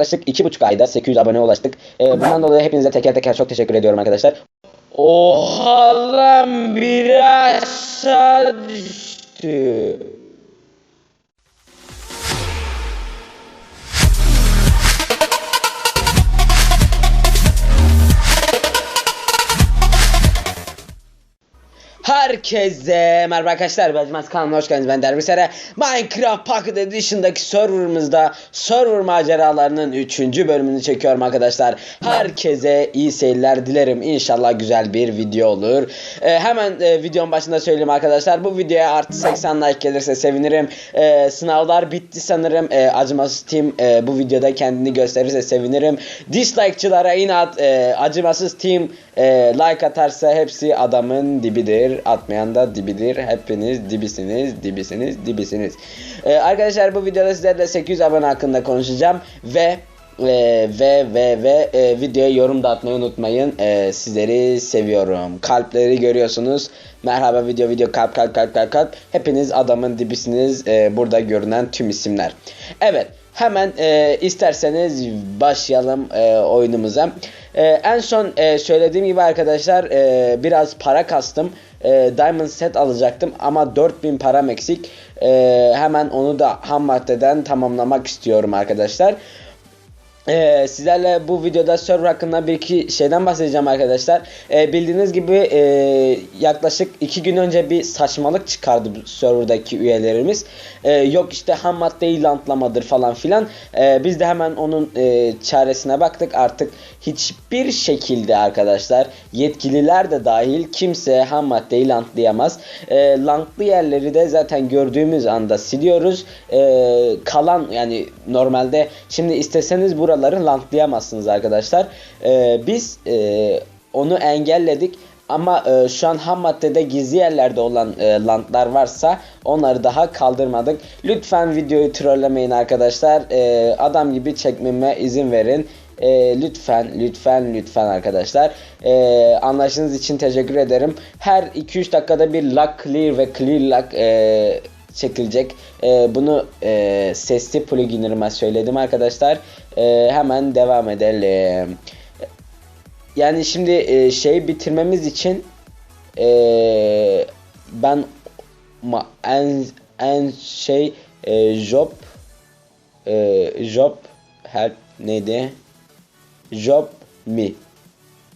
Yaklaşık iki buçuk ayda 800 aboneye ulaştık. Ee, bundan dolayı hepinize teker teker çok teşekkür ediyorum arkadaşlar. Oha lan biri aşağı düştü. Herkese merhaba arkadaşlar ben Cimaz kanalına hoş geldiniz. Ben Derbisere Minecraft Pocket Edition'daki serverımızda server maceralarının 3. bölümünü çekiyorum arkadaşlar. Herkese iyi seyirler dilerim. İnşallah güzel bir video olur. Ee, Hemen e, videonun başında söyleyeyim arkadaşlar. Bu videoya artı 80 like gelirse sevinirim. Ee, Sınavlar bitti sanırım. Ee, Acımasız Team e, bu videoda kendini gösterirse sevinirim. Dislike'çılara inat e, Acımasız Team e, like atarsa hepsi adamın dibidir. Atmayan da dibidir. Hepiniz dibisiniz, dibisiniz, dibisiniz. E, arkadaşlar bu videoda sizlerle 800 abone hakkında konuşacağım ve e, ve ve ve e, videoya yorum da atmayı unutmayın. E, sizleri seviyorum. Kalpleri görüyorsunuz. Merhaba video video kalp kalp kalp kalp kalp. Hepiniz adamın dibisiniz. E, burada görünen tüm isimler. Evet. Hemen e, isterseniz başlayalım e, oyunumuza. E, en son e, söylediğim gibi arkadaşlar e, biraz para kastım. E, Diamond set alacaktım ama 4000 param eksik. E, hemen onu da ham maddeden tamamlamak istiyorum arkadaşlar. Ee, sizlerle bu videoda server hakkında bir iki şeyden bahsedeceğim arkadaşlar. Ee, bildiğiniz gibi e, yaklaşık iki gün önce bir saçmalık çıkardı serverdaki üyelerimiz. Ee, yok işte ham maddeyi lantlamadır falan filan. Ee, biz de hemen onun e, çaresine baktık. Artık hiçbir şekilde arkadaşlar yetkililer de dahil kimse ham maddeyi lantlayamaz. Ee, lantlı yerleri de zaten gördüğümüz anda siliyoruz. Ee, kalan yani normalde şimdi isteseniz buraları lantlayamazsınız arkadaşlar. Ee, biz e, onu engelledik. Ama e, şu an ham maddede gizli yerlerde olan e, lantlar varsa onları daha kaldırmadık. Lütfen videoyu trollemeyin arkadaşlar. E, adam gibi çekmeme izin verin. E, lütfen lütfen lütfen arkadaşlar. E, anlaştığınız için teşekkür ederim. Her 2-3 dakikada bir lock clear ve clear lock e, çekilecek. E, bunu e, sesli pluginlerime söyledim arkadaşlar. E, hemen devam edelim. Yani şimdi e, şey bitirmemiz için e, ben ma, en en şey e, job e, job help neydi? Job me.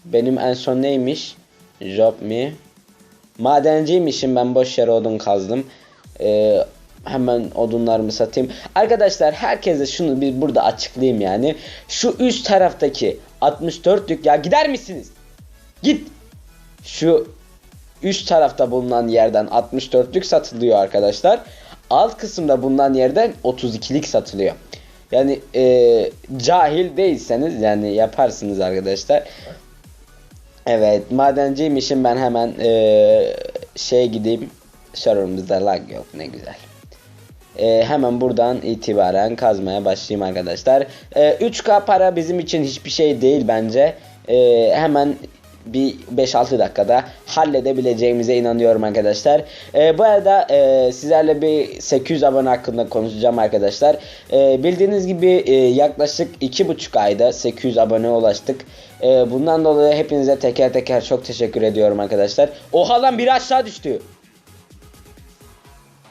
Benim en son neymiş? Job me. Madenciymişim ben boş yere odun kazdım. E, hemen odunlarımı satayım. Arkadaşlar herkese şunu bir burada açıklayayım yani. Şu üst taraftaki 64'lük ya gider misiniz? Git. Şu üst tarafta bulunan yerden 64'lük satılıyor arkadaşlar. Alt kısımda bulunan yerden 32'lik satılıyor. Yani e, cahil değilseniz yani yaparsınız arkadaşlar. Evet madenciymişim ben hemen e, şeye gideyim. Serverımızda lag yok ne güzel. E, hemen buradan itibaren kazmaya başlayayım arkadaşlar. E, 3K para bizim için hiçbir şey değil bence. E, hemen bir 5-6 dakikada halledebileceğimize inanıyorum arkadaşlar. E, bu arada e, sizlerle bir 800 abone hakkında konuşacağım arkadaşlar. E, bildiğiniz gibi e, yaklaşık 2,5 ayda 800 abone ulaştık. E, bundan dolayı hepinize teker teker çok teşekkür ediyorum arkadaşlar. Oha lan biri aşağı düştü.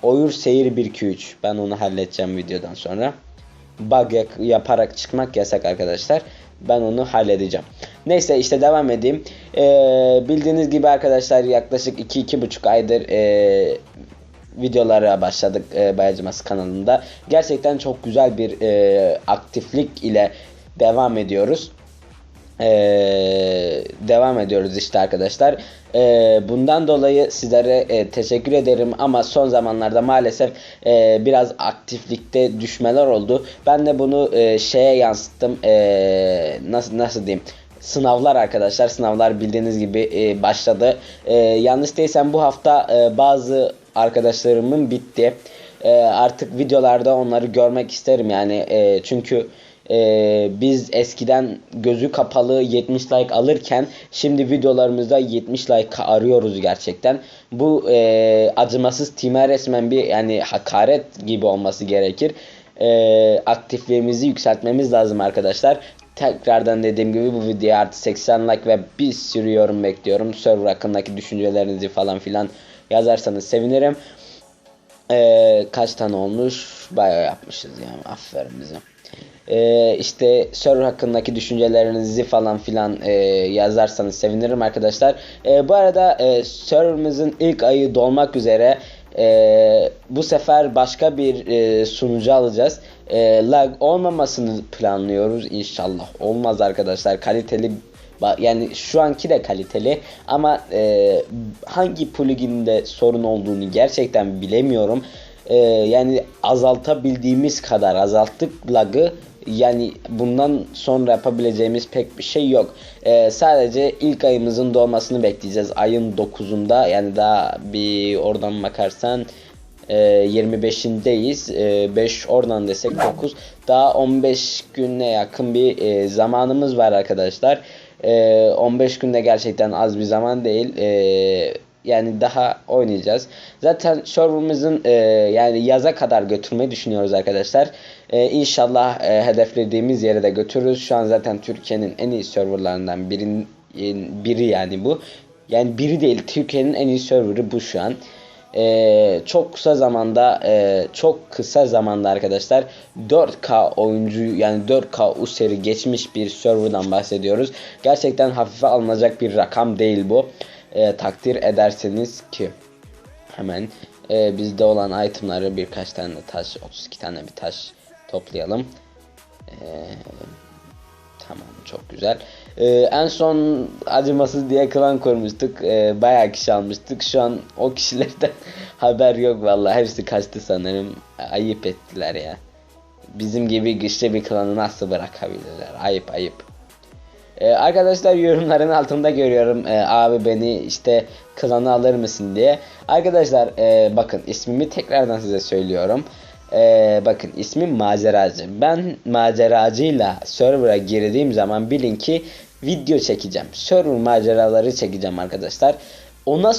Oyur seyir 1 2 3. Ben onu halledeceğim videodan sonra. Bug yaparak çıkmak yasak arkadaşlar. Ben onu halledeceğim. Neyse işte devam edeyim. Ee, bildiğiniz gibi arkadaşlar yaklaşık 2-2,5 aydır ee, videolara başladık e, Bayacıması kanalında. Gerçekten çok güzel bir e, aktiflik ile devam ediyoruz. Ee, devam ediyoruz işte arkadaşlar. Ee, bundan dolayı sizlere e, teşekkür ederim ama son zamanlarda maalesef e, biraz aktiflikte düşmeler oldu. Ben de bunu e, şeye yansıttım. E, nasıl nasıl diyeyim? Sınavlar arkadaşlar. Sınavlar bildiğiniz gibi e, başladı. E, yanlış değilsem bu hafta e, bazı arkadaşlarımın bitti. E, artık videolarda onları görmek isterim yani e, çünkü ee, biz eskiden gözü kapalı 70 like alırken şimdi videolarımızda 70 like arıyoruz gerçekten. Bu e, acımasız time resmen bir yani hakaret gibi olması gerekir. e, aktifliğimizi yükseltmemiz lazım arkadaşlar. Tekrardan dediğim gibi bu videoya artı 80 like ve bir sürü yorum bekliyorum. Server hakkındaki düşüncelerinizi falan filan yazarsanız sevinirim. Ee, kaç tane olmuş? Bayağı yapmışız yani. Aferin bize. Ee, işte server hakkındaki düşüncelerinizi falan filan e, yazarsanız sevinirim arkadaşlar. Ee, bu arada e, serverımızın ilk ayı dolmak üzere. E, bu sefer başka bir e, sunucu alacağız. E, lag olmamasını planlıyoruz inşallah. Olmaz arkadaşlar. Kaliteli Yani şu anki de kaliteli ama e, hangi pluginde sorun olduğunu gerçekten bilemiyorum. E, yani azaltabildiğimiz kadar azalttık lagı. Yani bundan sonra yapabileceğimiz pek bir şey yok. E, sadece ilk ayımızın dolmasını bekleyeceğiz. Ayın 9'unda yani daha bir oradan bakarsan e, 25'indeyiz. E, 5 oradan desek 9. Daha 15 güne yakın bir e, zamanımız var arkadaşlar. E, 15 günde gerçekten az bir zaman değil. E, yani daha oynayacağız. Zaten serverımızın e, yani yaza kadar götürmeyi düşünüyoruz arkadaşlar. E, inşallah e, hedeflediğimiz yere de götürürüz. Şu an zaten Türkiye'nin en iyi serverlarından birin, biri yani bu. Yani biri değil Türkiye'nin en iyi serverı bu şu an. Ee, çok kısa zamanda e, çok kısa zamanda arkadaşlar 4K oyuncu yani 4K useri geçmiş bir serverdan bahsediyoruz. Gerçekten hafife alınacak bir rakam değil bu. Ee, takdir ederseniz ki hemen e, bizde olan itemları birkaç tane taş 32 tane bir taş toplayalım. Ee, Tamam çok güzel. Ee, en son acımasız diye klan kurmuştuk. Ee, bayağı kişi almıştık. Şu an o kişilerden haber yok vallahi. Hepsi kaçtı sanırım. Ayıp ettiler ya. Bizim gibi güçlü bir klanı nasıl bırakabilirler? Ayıp ayıp. Ee, arkadaşlar yorumların altında görüyorum ee, abi beni işte klanı alır mısın diye. Arkadaşlar e, bakın ismimi tekrardan size söylüyorum. Ee, bakın ismim maceracı. Ben maceracıyla server'a girdiğim zaman bilin ki video çekeceğim. Server maceraları çekeceğim arkadaşlar. Ona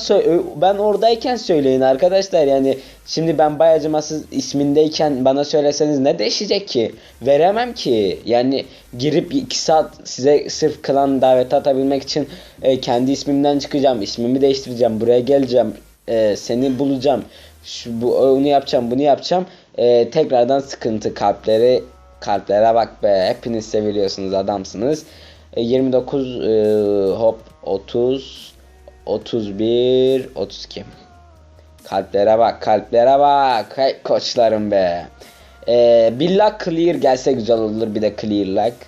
ben oradayken söyleyin arkadaşlar yani şimdi ben bayacımasız ismindeyken bana söyleseniz ne değişecek ki veremem ki yani girip 2 saat size sırf klan davet atabilmek için e, kendi ismimden çıkacağım ismimi değiştireceğim buraya geleceğim e, seni bulacağım şu, bu onu yapacağım bunu yapacağım e, tekrardan sıkıntı kalpleri kalplere bak be hepiniz seviliyorsunuz adamsınız. E, 29 e, hop 30 31 32 kalplere bak kalplere bak. Hey koçlarım be. E, billah clear gelse güzel olur bir de clear like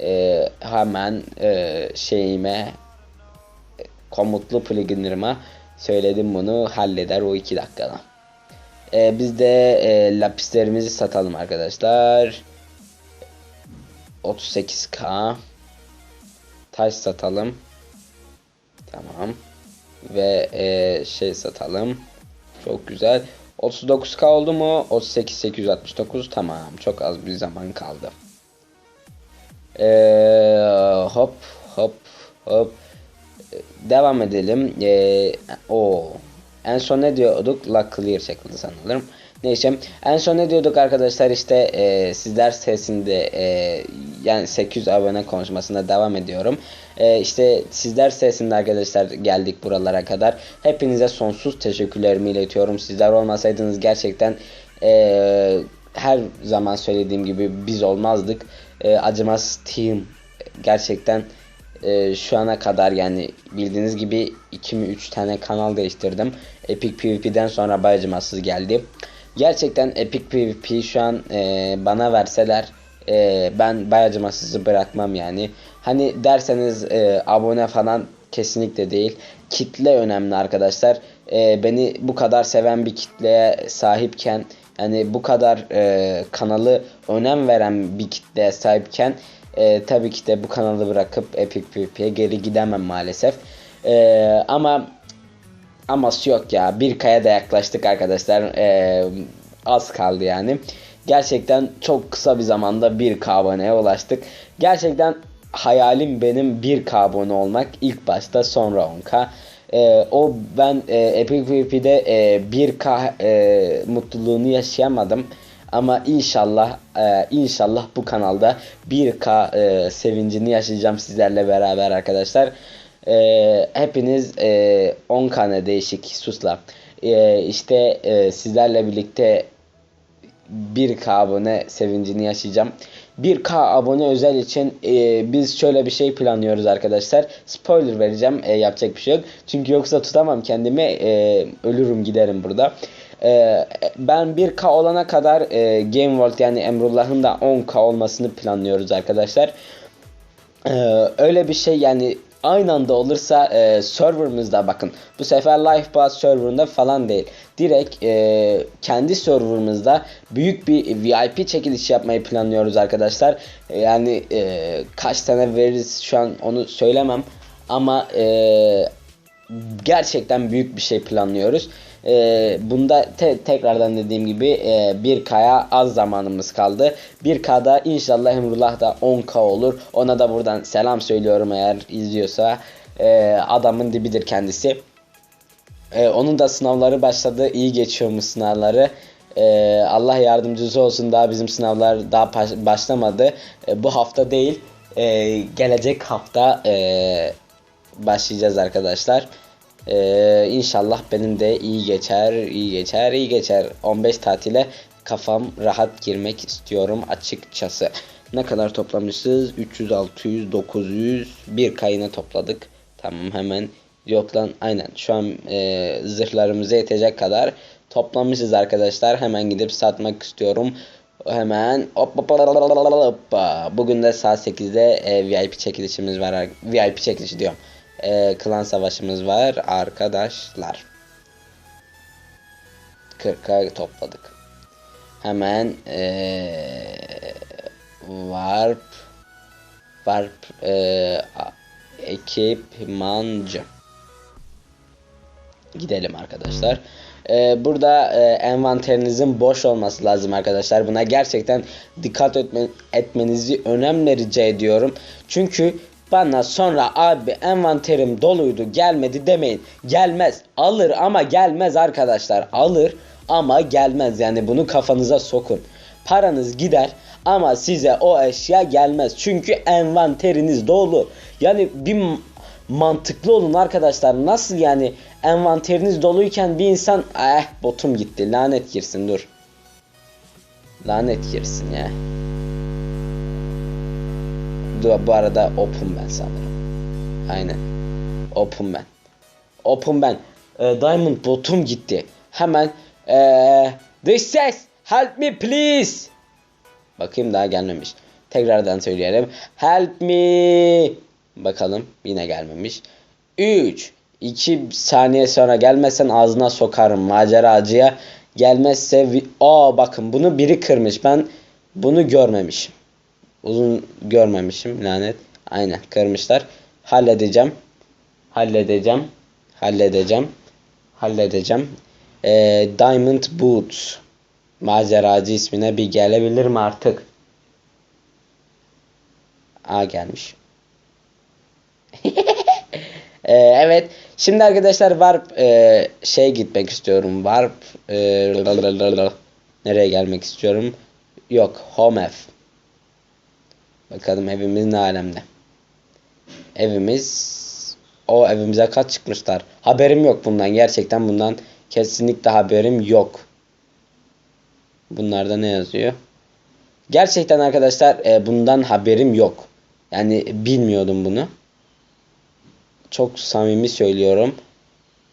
e, hemen e, şeyime komutlu pluginlerime söyledim bunu halleder o 2 dakikada. Ee, biz de e, lapislerimizi satalım arkadaşlar. 38k taş satalım. Tamam. Ve e, şey satalım. Çok güzel. 39k oldu mu? 38 869 tamam. Çok az bir zaman kaldı. Ee, hop hop hop devam edelim. Ee, o en son ne diyorduk? La clear şeklinde sanırım. Neyse en son ne diyorduk arkadaşlar işte e, sizler sesinde e, yani 800 abone konuşmasında devam ediyorum. E, işte sizler sesinde arkadaşlar geldik buralara kadar. Hepinize sonsuz teşekkürlerimi iletiyorum. Sizler olmasaydınız gerçekten e, her zaman söylediğim gibi biz olmazdık. E, acımaz team gerçekten e, şu ana kadar yani bildiğiniz gibi 2 mi 3 tane kanal değiştirdim. Epic PvP'den sonra bayacımasız geldi. Gerçekten Epic PvP şu an e, bana verseler e, ben bayacımasızı bırakmam yani. Hani derseniz e, abone falan kesinlikle değil. Kitle önemli arkadaşlar. E, beni bu kadar seven bir kitleye sahipken yani bu kadar e, kanalı önem veren bir kitleye sahipken e, tabii ki de bu kanalı bırakıp Epic PvP'ye geri gidemem maalesef. E, ama aması yok ya. Bir kaya da yaklaştık arkadaşlar. E, az kaldı yani. Gerçekten çok kısa bir zamanda 1K aboneye ulaştık. Gerçekten hayalim benim 1K abone olmak. ilk başta sonra 10K. Ee, o ben e, Epic PvP'de e, 1K e, mutluluğunu yaşayamadım. Ama inşallah e, inşallah bu kanalda 1K e, sevincini yaşayacağım sizlerle beraber arkadaşlar. E, hepiniz e, 10 kane değişik susla. İşte sizlerle birlikte 1K abone sevincini yaşayacağım. 1K abone özel için e, biz şöyle bir şey planlıyoruz arkadaşlar. Spoiler vereceğim. E, yapacak bir şey yok. Çünkü yoksa tutamam kendimi. E, ölürüm giderim burada. E, ben 1K olana kadar e, Game World yani Emrullah'ın da 10K olmasını planlıyoruz arkadaşlar. Ee, öyle bir şey yani aynı anda olursa e, serverımızda bakın bu sefer Lifepath serverında falan değil. Direkt e, kendi serverımızda büyük bir VIP çekiliş yapmayı planlıyoruz arkadaşlar. Yani e, kaç tane veririz şu an onu söylemem ama e, gerçekten büyük bir şey planlıyoruz. Ee, bunda te- tekrardan dediğim gibi e, 1K'ya az zamanımız kaldı. 1K'da inşallah Emrullah da 10K olur. Ona da buradan selam söylüyorum eğer izliyorsa. Ee, adamın dibidir kendisi. Ee, onun da sınavları başladı. İyi geçiyormuş sınavları. Ee, Allah yardımcısı olsun daha bizim sınavlar daha baş- başlamadı. Ee, bu hafta değil. ee, gelecek hafta ee, başlayacağız arkadaşlar. Ee, inşallah benim de iyi geçer, iyi geçer, iyi geçer. 15 tatile kafam rahat girmek istiyorum açıkçası. Ne kadar toplamışız? 300, 600, 900, bir kayına topladık. Tamam hemen yok lan aynen şu an e, zırhlarımıza yetecek kadar toplamışız arkadaşlar. Hemen gidip satmak istiyorum. Hemen hop hop hop. Bugün de saat 8'de e, VIP çekilişimiz var. VIP çekilişi diyorum. E, klan savaşımız var arkadaşlar. 40'a topladık. Hemen e, warp warp e, ekipmancı gidelim arkadaşlar. Ee, burada e, envanterinizin boş olması lazım arkadaşlar. Buna gerçekten dikkat etme, etmenizi önemli rica ediyorum. Çünkü bana sonra abi envanterim doluydu gelmedi demeyin. Gelmez. Alır ama gelmez arkadaşlar. Alır ama gelmez. Yani bunu kafanıza sokun. Paranız gider ama size o eşya gelmez. Çünkü envanteriniz dolu. Yani bir mantıklı olun arkadaşlar. Nasıl yani envanteriniz doluyken bir insan eh botum gitti lanet girsin dur. Lanet girsin ya. Bu arada open ben sanırım. Aynen. Open ben. Open ben. Ee, Diamond botum gitti. Hemen ee, dış ses help me please. Bakayım daha gelmemiş. Tekrardan söyleyelim. Help me. Bakalım yine gelmemiş. 3 2 saniye sonra gelmezsen ağzına sokarım maceracıya. Gelmezse aa bakın bunu biri kırmış. Ben bunu görmemişim. Uzun görmemişim lanet. Aynen kırmışlar. Halledeceğim. Halledeceğim. Halledeceğim. Halledeceğim. Ee, Diamond Boots. Maceracı ismine bir gelebilir mi artık? Aa gelmiş. Ee, evet. Şimdi arkadaşlar Warp e, şey gitmek istiyorum. Warp e, nereye gelmek istiyorum? Yok. Home F. Bakalım evimiz ne alemde. Evimiz o evimize kaç çıkmışlar. Haberim yok bundan. Gerçekten bundan kesinlikle haberim yok. Bunlarda ne yazıyor? Gerçekten arkadaşlar e, bundan haberim yok. Yani bilmiyordum bunu. Çok samimi söylüyorum.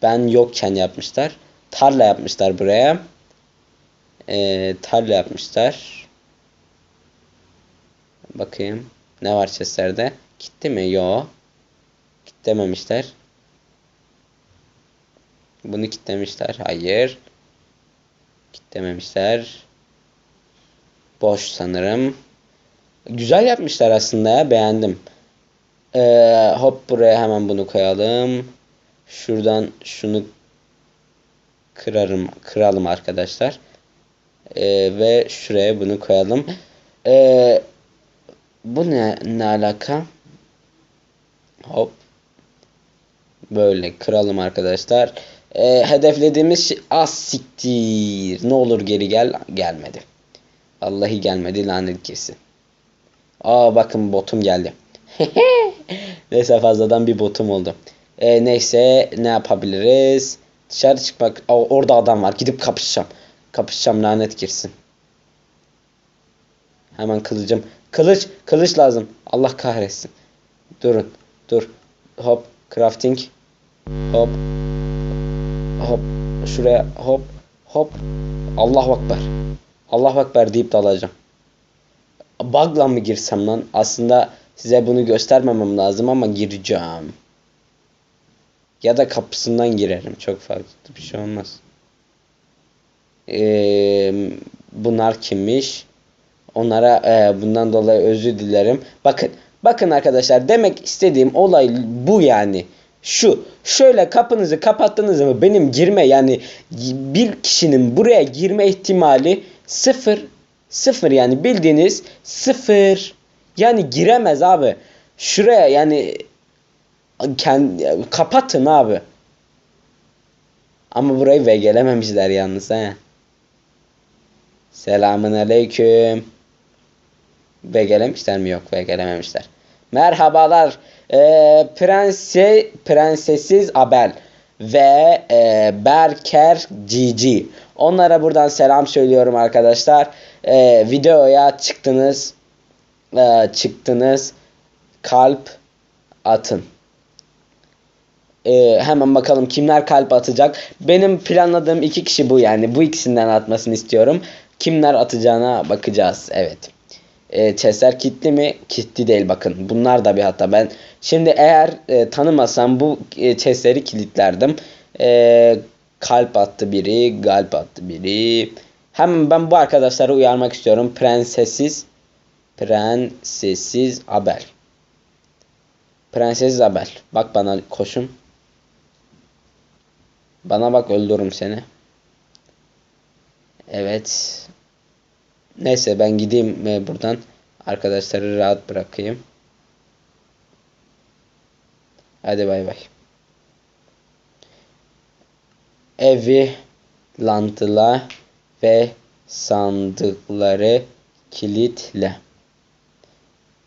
Ben yokken yapmışlar. Tarla yapmışlar buraya. E, tarla yapmışlar. Bakayım. Ne var chestlerde? Gitti mi? Yo. Kitlememişler. Bunu kitlemişler. Hayır. Kitlememişler. Boş sanırım. Güzel yapmışlar aslında. Beğendim. Ee, hop buraya hemen bunu koyalım. Şuradan şunu kırarım, kıralım arkadaşlar. Ee, ve şuraya bunu koyalım. Ee, bu ne, ne alaka? Hop. Böyle kıralım arkadaşlar. Ee, hedeflediğimiz şey az siktir. Ne olur geri gel. Gelmedi. Vallahi gelmedi lanet kesin. Aa bakın botum geldi. neyse fazladan bir botum oldu. E, neyse ne yapabiliriz? Dışarı çıkmak. Aa, orada adam var. Gidip kapışacağım. Kapışacağım lanet girsin. Hemen kılıcım. Kılıç. Kılıç lazım. Allah kahretsin. Durun. Dur. Hop. Crafting. Hop. Hop. Şuraya hop. Hop. Allah Ekber. Allah Ekber deyip dalacağım. Bug'la mı girsem lan? Aslında size bunu göstermemem lazım ama gireceğim. Ya da kapısından girerim. Çok farklı bir şey olmaz. Ee, bunlar kimmiş? Onlara e, bundan dolayı özür dilerim. Bakın, bakın arkadaşlar demek istediğim olay bu yani. Şu, şöyle kapınızı kapattınız mı benim girme yani bir kişinin buraya girme ihtimali sıfır. Sıfır yani bildiğiniz sıfır. Yani giremez abi. Şuraya yani kendi, kapatın abi. Ama burayı VG'lememişler yalnız he. Selamun aleyküm. VG'lemişler mi? Yok VG'lememişler. Merhabalar. Ee, prense, prensesiz Abel ve e, Berker GG. Onlara buradan selam söylüyorum arkadaşlar. Ee, videoya çıktınız. Ee, çıktınız. Kalp atın. Ee, hemen bakalım kimler kalp atacak. Benim planladığım iki kişi bu yani. Bu ikisinden atmasını istiyorum. Kimler atacağına bakacağız. Evet. Ee, chestler kilitli mi? Kilitli değil bakın. Bunlar da bir hata. Ben şimdi eğer e, tanımasam bu e, chestleri kilitlerdim. E, kalp attı biri. Kalp attı biri. Hemen ben bu arkadaşları uyarmak istiyorum. Prensesiz Prensesiz Abel. Prenses Abel. Bak bana koşun. Bana bak öldürürüm seni. Evet. Neyse ben gideyim e, buradan. Arkadaşları rahat bırakayım. Hadi bay bay. Evi lantıla ve sandıkları kilitle.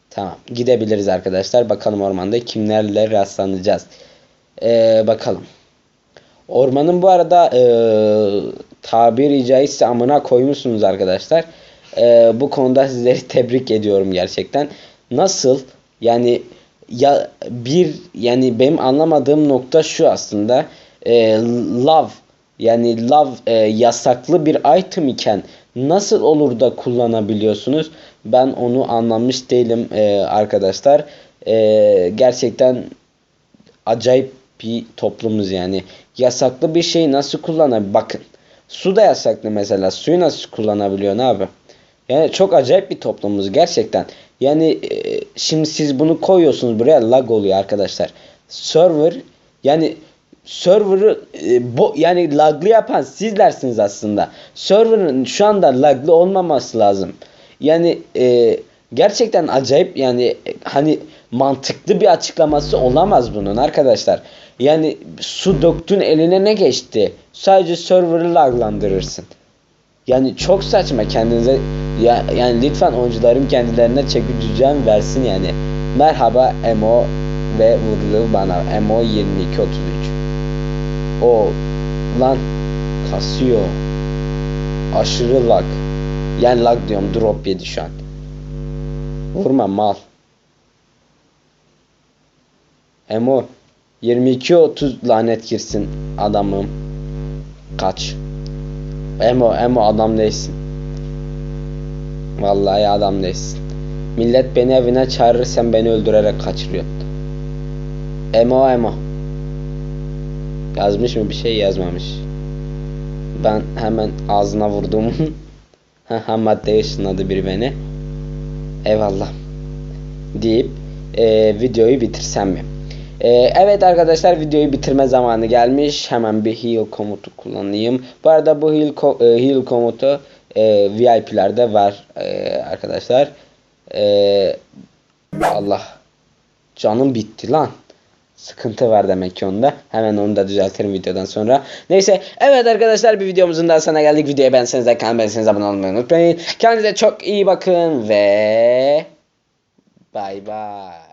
Tamam. Gidebiliriz arkadaşlar. Bakalım ormanda kimlerle rastlanacağız. Ee, bakalım. Ormanın bu arada e, tabiri caizse amına koymuşsunuz arkadaşlar. E, bu konuda sizleri tebrik ediyorum gerçekten. Nasıl? Yani ya bir yani benim anlamadığım nokta şu aslında. E, love yani love e, yasaklı bir item iken nasıl olur da kullanabiliyorsunuz? Ben onu anlamış değilim e, arkadaşlar. E, gerçekten acayip bir toplumuz yani. Yasaklı bir şeyi nasıl kullanabilir? Bakın. Su da yasaklı mesela. Suyu nasıl kullanabiliyor abi? Yani çok acayip bir toplumuz gerçekten. Yani e, şimdi siz bunu koyuyorsunuz buraya lag oluyor arkadaşlar. Server yani server'ı e, bo, yani laglı yapan sizlersiniz aslında. Server'ın şu anda laglı olmaması lazım. Yani e, gerçekten acayip yani e, hani mantıklı bir açıklaması olamaz bunun arkadaşlar. Yani su döktün eline ne geçti? Sadece server'ı laglandırırsın. Yani çok saçma kendinize ya, yani lütfen oyuncularım kendilerine çeki düzen versin yani. Merhaba Emo ve vurdu bana. Emo 2233. O lan kasıyor. Aşırı lag. Yani lag diyorum drop yedi şu an. Vurma mal. Emo 22-30 lanet girsin adamım. Kaç. Emo Emo adam değilsin. Vallahi adam değilsin. Millet beni evine çağırır sen beni öldürerek kaçırıyorsun. Emo Emo. Yazmış mı bir şey yazmamış. Ben hemen ağzına vurdum. ha madde ışınladı biri beni. Eyvallah. Deyip e, videoyu bitirsem mi? E, evet arkadaşlar videoyu bitirme zamanı gelmiş. Hemen bir heal komutu kullanayım. Bu arada bu heal, e, heal komutu e, VIP'lerde var e, arkadaşlar. Allah. Canım bitti lan. Sıkıntı var demek ki onda. Hemen onu da düzeltirim videodan sonra. Neyse. Evet arkadaşlar bir videomuzun daha sonuna geldik. Videoya beğenseniz de kanalıma beğenseniz abone olmayı unutmayın. Kendinize çok iyi bakın ve bay bay.